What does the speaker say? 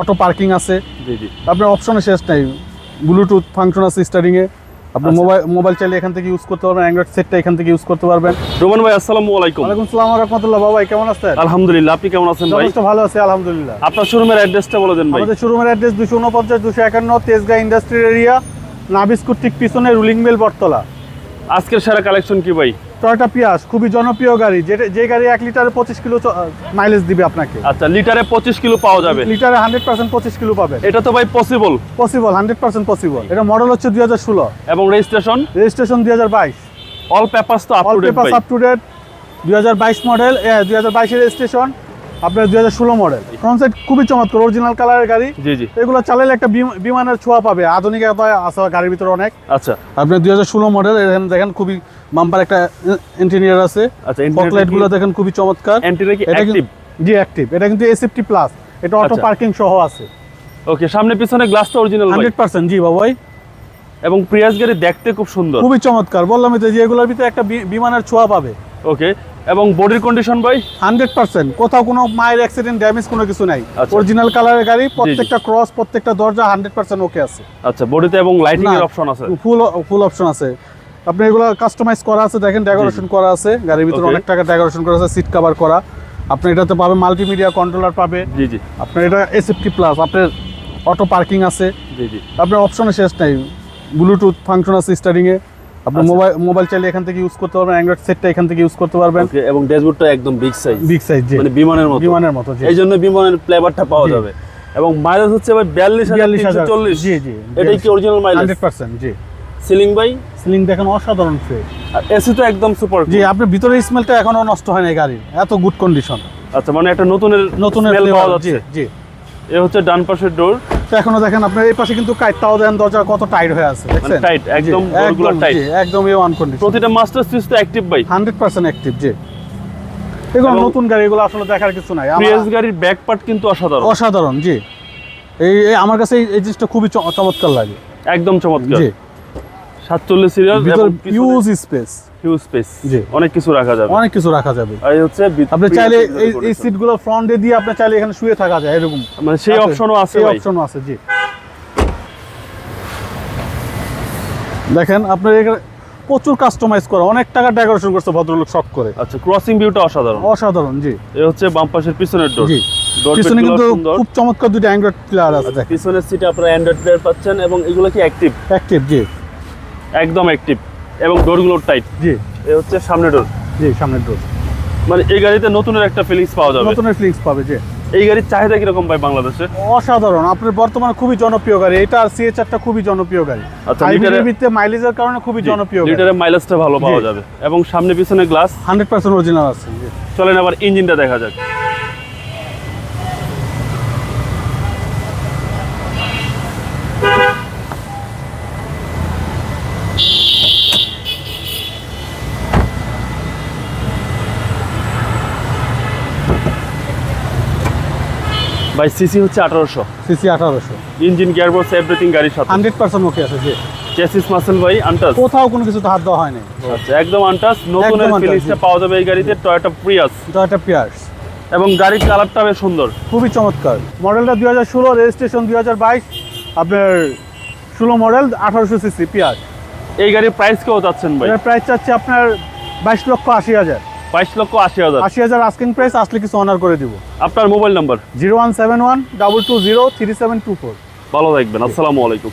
Auto parking আছে। জি জি। আপনার অপশনে শেষ নাই। ব্লুটুথ ফাংশন আছে স্টারিংয়ে আপনি আচ্ছা। মোবাইল মোবাইল চাইলে এখান থেকে ইউজ করতে পারবেন অ্যান্ড্রয়েড সেটটা এখান থেকে ইউজ করতে পারবেন। রোমান ভাই আসসালামু আলাইকুম। ওয়ালাইকুম সালাম রহমতুল্লাহ। বাবাই কেমন আছেন? আলহামদুলিল্লাহ আপনি কেমন আছেন ভাই? যথেষ্ট ভালো আছি আলহামদুলিল্লাহ। আপনার শোরুমের অ্যাড্রেসটা বলে দেন ভাই। আমাদের শোরুমের অ্যাড্রেস দুশো উনপঞ্চাশ দুশো একান্ন তেজগাঁ ইন্ডাস্ট্রিয়াল এরিয়া নাবিস্কুট ঠিক পিছনে রুলিং মিল বটতলা। আজকের সেরা কালেকশন কি ভাই? টয়টা পিয়াস খুবই জনপ্রিয় গাড়ি। যেটা যে গাড়ি এক লিটারে পঁচিশ কিলো মাইলেজ দিবে আপনাকে। আচ্ছা লিটারে পঁচিশ কিলো পাওয়া যাবে। লিটারে হান্ড্রেড পার্সেন্ট পঁচিশ কিলো পাবে। এটা তো ভাই possible possible hundred percent possible এটা মডেল হচ্ছে দুই হাজার ষোলো। এবং রেজিস্ট্রেশন রেজিস্ট্রেশন দুই হাজার বাইশ। অল পেপারস তো অল টু ডেট পেপার ভাই। আপ টু ডেট দুই হাজার বাইশ মডেল দুই হাজার বাইশের রেজিস্ট্রেশন আপনার দুই হাজার ষোলো মডেল ফ্রন্ট সাইড খুবই চমৎকার অরিজিনাল কালারের গাড়ি। জি জি। এগুলো চালালে একটা বিমানের ছোঁয়া পাবে। আধুনিকতা আছে গাড়ির ভিতরে অনেক। আচ্ছা। আপনার দুই হাজার ষোলো মডেল দেখেন খুবই বাম্পার একটা ইঞ্জিনিয়ার আছে। আচ্ছা ফকলাইটগুলো দেখেন খুবই চমৎকার। এটা জি অ্যাক্টিভ এটা কিন্তু এসএফটি প্লাস এটা অটো আচ্ছা। পার্কিং সহ আছে। ওকে সামনে পিছনে গ্লাসটা অরিজিনাল ভাই হান্ড্রেড পার্সেন্ট জি বাবাই। এবং প্রিয়াস গাড়ি দেখতে খুব সুন্দর। খুবই চমৎকার। বললাম তো যে এগুলোর ভিতরে একটা বিমানের ছোঁয়া পাবে। ওকে এবং বডির কন্ডিশন ভাই? Hundred percent. কোথাও কোনো মায়ের অ্যাক্সিডেন্ট ড্যামেজ কোনো কিছু নাই। আচ্ছা। অরিজিনাল কালারের গাড়ি প্রত্যেকটা ক্রস প্রত্যেকটা দরজা হান্ড্রেড পার্সেন্ট ওকে আছে। আচ্ছা বডিতে এবং লাইটিং এর অপশন আছে? ফুল ফুল অপশন আছে। আপনি এগুলো কাস্টমাইজ করা আছে দেখেন ডেকোরেশন করা আছে। গাড়ির ভিতরে অনেক টাকা ডেকোরেশন করা আছে সিট কভার করা। আপনি এটাতে পাবে মাল্টিমিডিয়া কন্ট্রোলার পাবে। জি জি। আপনার এটা এসএফটি প্লাস আপনার অটো পার্কিং আছে। জি জি। আপনার অপশনে শেষ নাই। ব্লুটুথ ফাংশন আছে স্টারিংয়ে আপনি আচ্ছা। মোবাইল মোবাইল চাইলে এখান থেকে ইউজ করতে পারবেন অ্যান্ড্রয়েড সেটটা এখান থেকে ইউজ করতে পারবেন। এবং ড্যাশবোর্ডটা একদম বিগ সাইজ বিগ সাইজ মানে বিমানের মতো। বিমানের মতো এই জন্য বিমানের ফ্লেভারটা পাওয়া যাবে। এবং মাইলেজ হচ্ছে ভাই বিয়াল্লিশ বিয়াল্লিশ চল্লিশ। জি জি এটাই কি অরিজিনাল মাইলেজ হান্ড্রেড পার্সেন্ট জি। সিলিং বাই সিলিং দেখেন অসাধারণ ফ্রেশ আর এসি তো একদম সুপার জি আপনার ভিতরে স্মেলটা এখনও নষ্ট হয় না এই গাড়ির। এত গুড কন্ডিশন আচ্ছা মানে একটা নতুনের নতুন smell পাওয়া যাচ্ছে। জি এ হচ্ছে ডান পাশের ডোর এখনও দেখেন আপনার এই পাশে কিন্তু কাইটটাও দেন দরজা কত টাইট হয়ে আছে দেখছেন? tight, জি, একদম doorগুলো একদম ওয়ান কন্ডিশন প্রতিটা মাস্টার সুইচ তো অ্যাক্টিভ হান্ড্রেড পার্সেন্ট অ্যাক্টিভ জি। এগুলো নতুন গাড়ি এগুলো আসলে দেখার কিছু নাই। প্রিয়াস গাড়ির ব্যাক পার্ট কিন্তু অসাধারণ। অসাধারণ জি। এই আমার কাছে এই- জিনিসটা খুবই চমৎকার লাগে। একদম চমৎকার। জি। সাতচল্লিশ সিরিয়াল ভিতর ইউজ স্পেস হিউজ স্পেস। অনেক কিছু রাখা যাবে। অনেক কিছু রাখা যাবে। আর হচ্ছে আপনি চাইলে এই। সিটগুলো ফ্রন্টে দিয়ে আপনি চাইলে এখানে শুয়ে থাকা যায় এরকম। মানে সেই অপশনও আছে সেই ভাই। অপশনও আছে জি। দেখেন আপনার এখানে প্রচুর কাস্টমাইজ করা অনেক টাকা ডেকোরেশন করছে ভদ্রলোক শখ করে। আচ্ছা ক্রসিং ভিউটা অসাধারণ। অসাধারণ জি। এই হচ্ছে বাম পাশের পিছনের ডোর জি। পিছনে কিন্তু খুব চমৎকার দুটো অ্যান্ড্রয়েড প্লেয়ার আছে দেখেন। পিছনের সিটে আপনারা অ্যান্ড্রয়েড প্লেয়ার পাচ্ছেন এবং এগুলো কি অ্যাক্টিভ অ্যাক্টিভ জি। একদম অ্যাক্টিভ এবং ডোরগুলো টাইট জি। এই হচ্ছে সামনে ডোর। জি সামনের ডোর। মানে এই গাড়িতে নতুনের একটা ফিলিংস পাওয়া যাবে। নতুনের ফ্লিক্স পাবে জি। এই গাড়ির চাহিদা কীরকম ভাই বাংলাদেশে? অসাধারণ। আপনার বর্তমানে খুবই জনপ্রিয় গাড়ি। এটা আর সিএচআরটা খুবই জনপ্রিয় গাড়ি। আচ্ছা, হাইব্রিডের লিটারে- ভিত্তিতে মাইলেজের কারণে খুবই জনপ্রিয় লিটারের মাইলেজটা ভালো পাওয়া যাবে। এবং সামনে পিছনে গ্লাস হান্ড্রেড পার্সেন্ট অরিজিনাল আছে চলেন আবার ইঞ্জিনটা দেখা যাক। ভাই সিসি হচ্ছে আঠারোশো। সিসি আঠারোশো। ইঞ্জিন গিয়ারবক্স এভরিথিং গাড়ির সাথে। হান্ড্রেড পার্সেন্ট ওকে আছে জি। চেসিস মাসেল ভাই আনটাস কোথাও কোনো কিছুতে হাত দেওয়া হয়নি আচ্ছা একদম আনটাস একদম ফিলিংসটা পাওয়া যাবে এই গাড়িতে টয়োটা প্রিয়াস টয়টা পিয়ার্স এবং গাড়ির কালারটা বেশ সুন্দর। খুবই চমৎকার। মডেলটা দুই হাজার ষোলো রেজিস্ট্রেশন দুই হাজার বাইশ। আপনার ষোলো মডেল আঠারোশো সিসি পিয়ার্স এই গাড়ির প্রাইস কেউ যাচ্ছেন ভাই? প্রাইস চাচ্ছে আপনার বাইশ লক্ষ আশি হাজার। বাইশ লক্ষ আশি হাজার। আশি হাজার আস্কিং প্রাইস আসলে কিছু অনার করে দিব। আপনার mobile number zero one seven one double two zero three seven two four ভালো থাকবেন আসসালামু আলাইকুম।